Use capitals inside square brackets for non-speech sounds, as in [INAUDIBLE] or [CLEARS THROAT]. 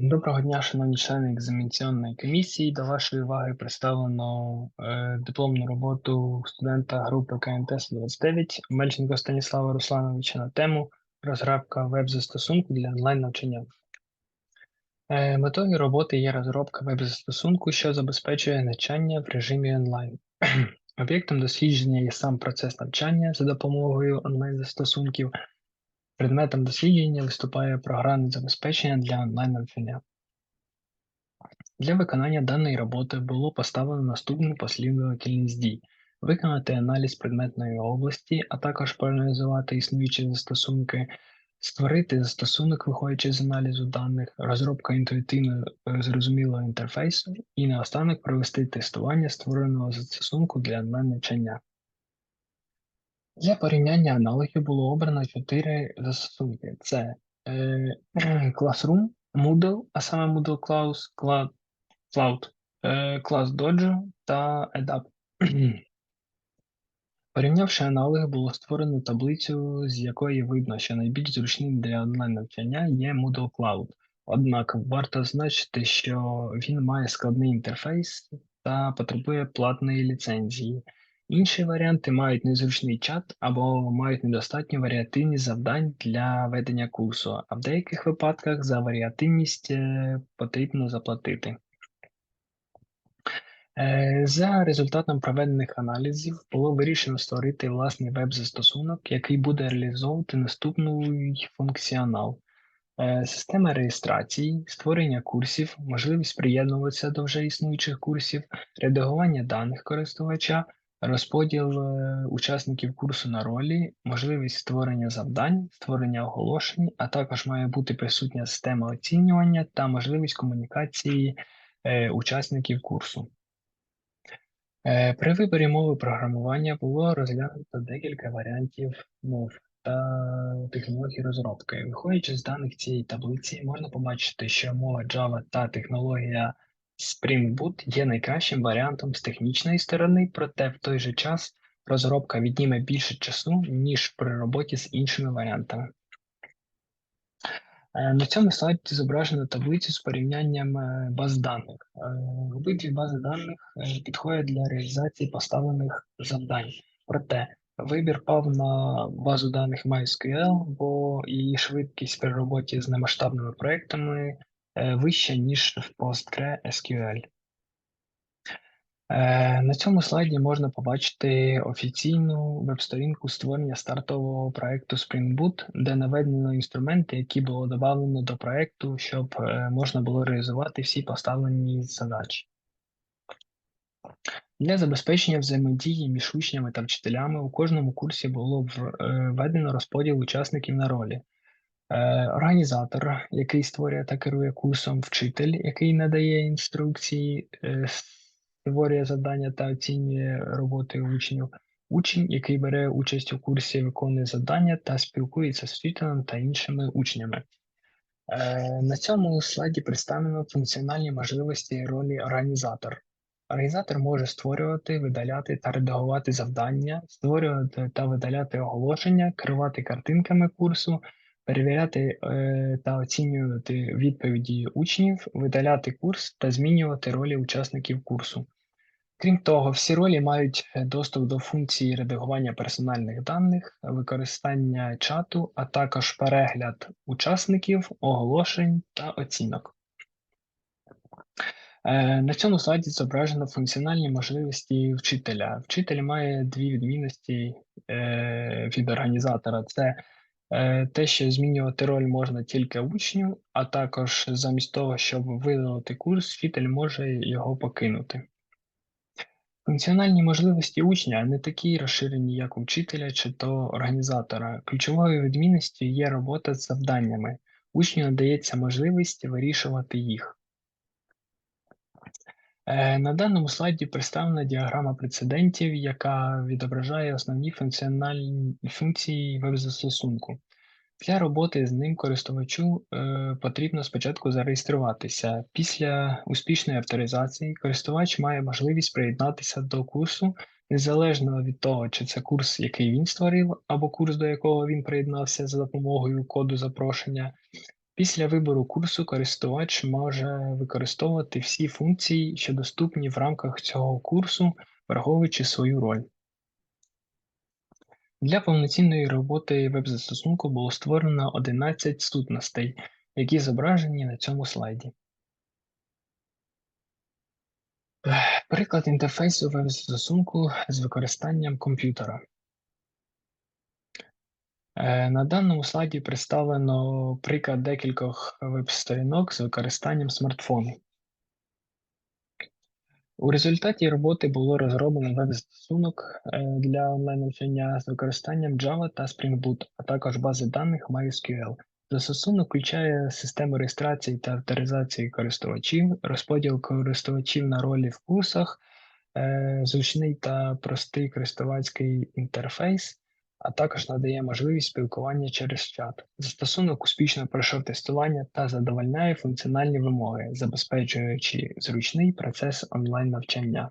Доброго дня, шановні члени екзаменаційної комісії. До вашої уваги представлено е, дипломну роботу студента групи КНТС 29 Мельченко Станіслава Руслановича на тему розробка веб-застосунку для онлайн-навчання. Е, метою роботи є розробка веб-застосунку, що забезпечує навчання в режимі онлайн. [CLEARS THROAT] Об'єктом дослідження є сам процес навчання за допомогою онлайн-застосунків, Предметом дослідження виступає програмне забезпечення для онлайн-навчання. Для виконання даної роботи було поставлено наступну послідовательність дій: виконати аналіз предметної області, а також проаналізувати існуючі застосунки, створити застосунок, виходячи з аналізу даних, розробка інтуїтивно е, зрозумілого інтерфейсу і наостанок провести тестування створеного застосунку для онлайн-навчання. Для порівняння аналогів було обрано чотири застосунки: це е, [CLEARS THROAT] Classroom, Moodle, а саме Moodle Cloud, Cloud, Cloud е, Class Dojo та EDAP. [CLEARS THROAT] Порівнявши аналоги, було створено таблицю, з якої видно, що найбільш зручним для онлайн-навчання є Moodle Cloud. Однак варто зазначити, що він має складний інтерфейс та потребує платної ліцензії. Інші варіанти мають незручний чат або мають недостатньо варіативність завдань для ведення курсу, а в деяких випадках за варіативність е, потрібно заплатити. Е, за результатом проведених аналізів було вирішено створити власний веб-застосунок, який буде реалізовувати наступний функціонал. Е, система реєстрації, створення курсів, можливість приєднуватися до вже існуючих курсів, редагування даних користувача, розподіл е, учасників курсу на ролі, можливість створення завдань, створення оголошень, а також має бути присутня система оцінювання та можливість комунікації е, учасників курсу. Е, при виборі мови програмування було розглянуто декілька варіантів мов та технологій розробки. Виходячи з даних цієї таблиці, можна побачити, що мова Java та технологія Spring Boot є найкращим варіантом з технічної сторони, проте в той же час розробка відніме більше часу, ніж при роботі з іншими варіантами. Е, на цьому слайді зображено таблицю з порівнянням е, баз даних. Е, обидві бази даних підходять для реалізації поставлених завдань. Проте вибір пав на базу даних MySQL, бо її швидкість при роботі з немасштабними проектами вища, ніж в PostgreSQL. Е, на цьому слайді можна побачити офіційну веб-сторінку створення стартового проекту Spring Boot, де наведено інструменти, які було додано до проекту, щоб е, можна було реалізувати всі поставлені задачі. Для забезпечення взаємодії між учнями та вчителями у кожному курсі було е, введено розподіл учасників на ролі. Організатор, який створює та керує курсом, вчитель, який надає інструкції, створює завдання та оцінює роботи учнів. Учень, який бере участь у курсі, виконує завдання та спілкується з вчителем та іншими учнями. Е, на цьому слайді представлено функціональні можливості ролі організатор. Організатор може створювати, видаляти та редагувати завдання, створювати та видаляти оголошення, керувати картинками курсу, перевіряти е, та оцінювати відповіді учнів, видаляти курс та змінювати ролі учасників курсу. Крім того, всі ролі мають е, доступ до функції редагування персональних даних, використання чату, а також перегляд учасників, оголошень та оцінок. Е, на цьому слайді зображено функціональні можливості вчителя. Вчитель має дві відмінності від організатора: це те, що змінювати роль можна тільки учню, а також замість того, щоб видалити курс, вчитель може його покинути. Функціональні можливості учня не такі розширені, як у вчителя чи то організатора. Ключовою відмінністю є робота з завданнями. Учню надається можливість вирішувати їх. Е, на даному слайді представлена діаграма прецедентів, яка відображає основні функціональні функції веб-застосунку. Для роботи з ним користувачу е, потрібно спочатку зареєструватися. Після успішної авторизації користувач має можливість приєднатися до курсу незалежно від того, чи це курс, який він створив, або курс, до якого він приєднався за допомогою коду запрошення. Після вибору курсу користувач може використовувати всі функції, що доступні в рамках цього курсу, враховуючи свою роль. Для повноцінної роботи веб-застосунку було створено 11 сутностей, які зображені на цьому слайді. Приклад інтерфейсу веб-застосунку з використанням комп'ютера. Е, На даному слайді представлено приклад декількох веб-сторінок з використанням смартфону. У результаті роботи було розроблено веб-застосунок е, для онлайн-навчання з використанням Java та Spring Boot, а також бази даних MySQL. Застосунок включає систему реєстрації та авторизації користувачів, розподіл користувачів на ролі в курсах, е, зручний та простий користувацький інтерфейс, а також надає можливість спілкування через чат. Застосунок успішно пройшов тестування та задовольняє функціональні вимоги, забезпечуючи зручний процес онлайн навчання.